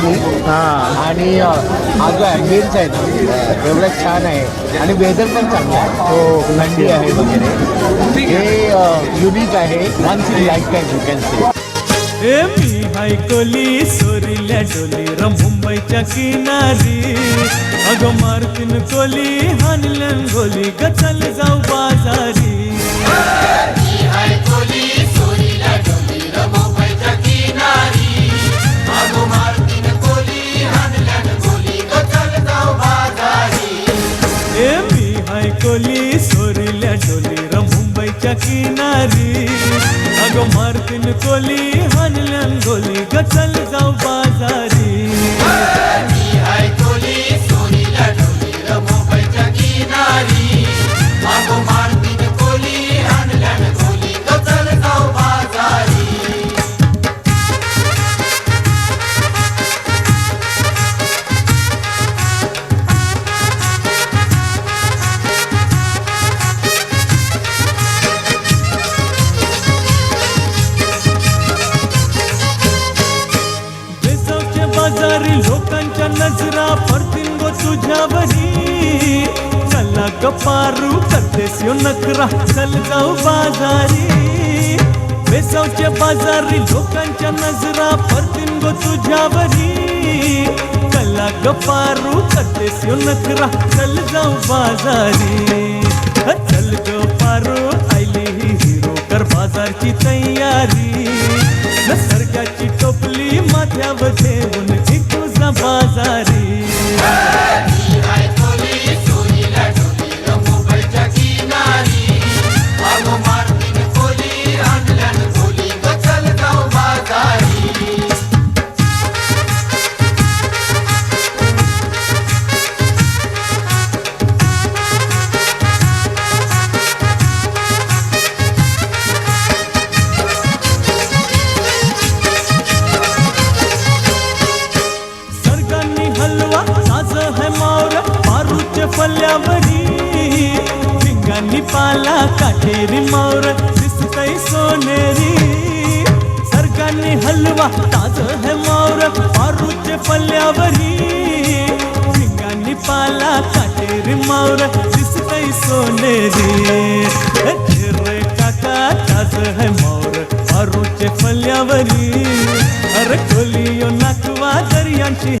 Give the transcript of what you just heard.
आणि अ, हा जो ॲम्बियन्स आहे ना एवढा छान आहे. आणि वेदर पण चांगला आहे. हो थंडी आहे वगैरे. हे युनिक आहे. Once in life time you can see a मी हाय कोली सोरील्या डोली र मुंबईच्या किनारी. अगं मारतीन कोली हानल्यान गोली ग चल जाऊ बाजारी. कोली सोरील्या डोली र मुंबईच्या किनारी. अगं मारतीन कोली हानल्यान गोली ग चल जाऊ बाजारी. नजरा पडतील गो तुझ्यावरी चला गपारू करतेस यो नखरा, चल जाऊ बाजारी। बेसावच्या बाजारी, लोकांच्या नजरा पडतील गो तुझ्यावरी चला गपारू करतेस यो नखरा, चल जाऊ बाजारी। चल ग पारू आयली ही हिरो कर बाजारची तयारी। निसर्गाची टोपली माथ्यावर तुझा बाजारी। हलवा, साज है मावर पारूच्या फल्यावरी। भिंगांनी पाला काठेरी मावर, दिसतय सोनेरी। सर्गांनी हलवा, ताज है मावर पारूच्या फल्यावरी। भिंगांनी पाला काठेरी मावर, दिसतय सोनेरी। हे रे काका, ताज है मावर पारूचे फल्यावरी। अरे खोलियो नाकवा, दर्यांची